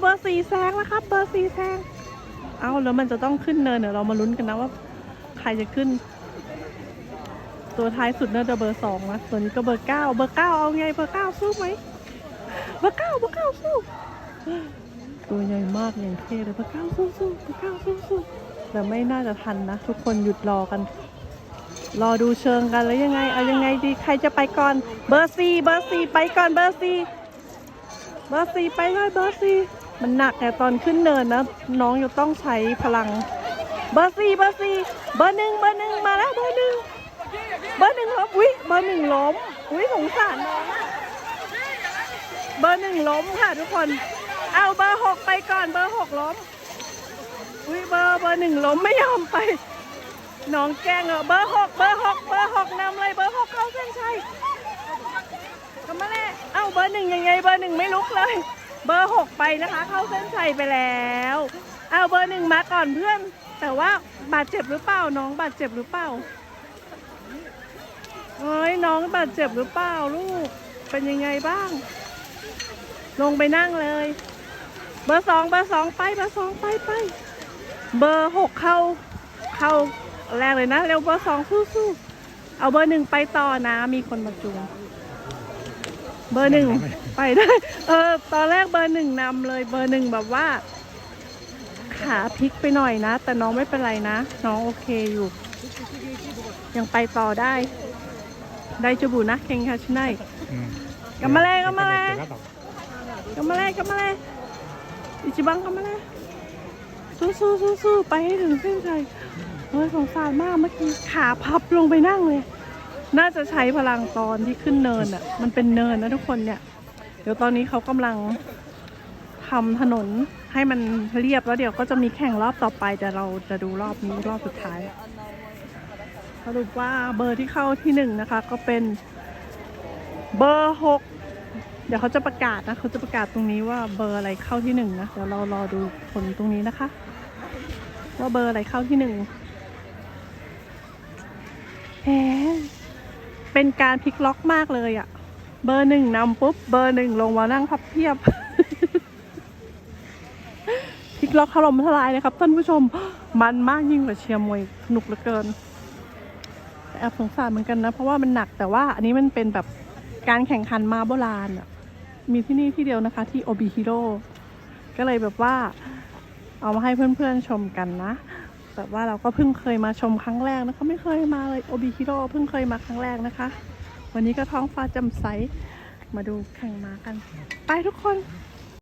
เบอร์สี่แซงแล้วครับ เบอร์สี่แซง เอาแล้วมันจะต้องขึ้นเนินเดี๋ยวเรามาลุ้นกันนะว่า ใครจะขึ้น ตัวท้ายสุดเน่าจะเบอร์สองนะตัวนี้ก็เบอร์เก้าเบอร์เก้าเอาไงเบอร์เก้าสู้ไหมเบอร์เก้าเบอร์เก้าสู้ ตัวใหญ่มากอย่างเท่เลยเบอร์เก้าสู้สู้เบอร์เก้าสู้สู้แต่ไม่น่าจะทันนะ ทุกคนหยุดรอกัน รอดูเชิงกันแล้วยังไง เอายังไงดีใครจะไปก่อน เบอร์สี่เบอร์สี่ไปก่อนเบอร์สี่เบอร์สี่ไปเลยเบอร์สี่ มันหนักแต่ตอนขึ้นเนินนะ น้องจะต้องใช้พลังเบอร์สี่เบอร์สี่เบอร์หนึ่งเบอร์หนึ่งมาแล้วเบอร์หนึ่งเบอร์หนึ่งล้มอุ้ยเบอร์หนึ่งล้มอุ้ยสงสารน้องอะเบอร์หนึ่งล้มค่ะทุกคน เอาเบอร์หกไปก่อนเบอร์หกล้มอุ้ยเบอร์เบอร์หนึ่งล้มไม่ยอมไป น้องแกงเหรอเบอร์หกเบอร์หกเบอร์หกนำเลยเบอร์หกเข้าเส้นชัยกำมาเลยเอ้าเบอร์หนึ่งยังไงเบอร์หนึ่งไม่ลุกเลย เบอร์หกไปนะคะ เข้าเส้นชัยไปแล้ว เอาเบอร์หนึ่งมาก่อนเพื่อน แต่ว่าบาดเจ็บหรือเปล่าน้องบาดเจ็บหรือเปล่าเอ้ยน้องบาดเจ็บหรือเปล่าลูก เป็นยังไงบ้าง ลงไปนั่งเลย เบอร์สองเบอร์สองไปเบอร์สองไปไปเบอร์หกเข้าเข้าแรกเลยนะเร็วเบอร์สองสู้ๆเอาเบอร์หนึ่งไปต่อนะ มีคนมาจูงเบอร์หนึ่ง ไปได้ เออ ตอนแรกเบอร์หนึ่งนำเลยเบอร์หนึ่งแบบว่า ขาพลิกไปหน่อยนะ แต่น้องไม่เป็นไรนะ น้องโอเคอยู่ ยังไปต่อได้ ได้จูบุนะเคงคาชิไนกำมาเลยกำมาเลยกำมาเลยกำมาเลยอิจิบังกำมาเลยสู้สู้สู้สู้ไปให้ถึงเส้นชัยเฮ้ยสงสารมากเมื่อกี้ขาพับลงไปนั่งเลย น่าจะใช้พลังตอนที่ขึ้นเนินอะ มันเป็นเนินนะทุกคนเนี่ย เดี๋ยวตอนนี้เขากำลังทำถนนให้มันเรียบแล้วเดี๋ยวก็จะมีแข่งรอบต่อไปแต่เราจะดูรอบนี้รอบสุดท้าย สรุปว่าเบอร์ที่เข้าที่หนึ่งนะคะ ก็เป็นเบอร์หกเดี๋ยวเขาจะประกาศนะเขาจะประกาศตรงนี้ว่าเบอร์อะไรเข้าที่หนึ่งนะเดี๋ยวเรารอดูผลตรงนี้นะคะ ว่าเบอร์อะไรเข้าที่หนึ่งแหมเป็นการพลิกล็อกมากเลยอะ เบอร์หนึ่งนำปุ๊บ เบอร์หนึ่งลงมานั่งพับเพียบพลิกล็อกถล่มทลายนะครับท่านผู้ชม มันมากยิ่งกว่าเชียร์มวยสนุกเหลือเกินแอบสงสารเหมือนกันนะ เพราะว่ามันหนักแต่ว่าอันนี้มันเป็นแบบการแข่งขันมาโบราณมีที่นี่ที่เดียวนะคะ ที่โอบิฮิโร่ก็เลยแบบว่า เอามาให้เพื่อนๆชมกันนะแบบว่าเราก็เพิ่งเคยมาชมครั้งแรกนะคะ ไม่เคยมาเลยโอบิฮิโร่เพิ่งเคยมาครั้งแรกนะคะ วันนี้ก็ท้องฟ้าจำใส มาดูแข่งม้ากัน ไปทุกคน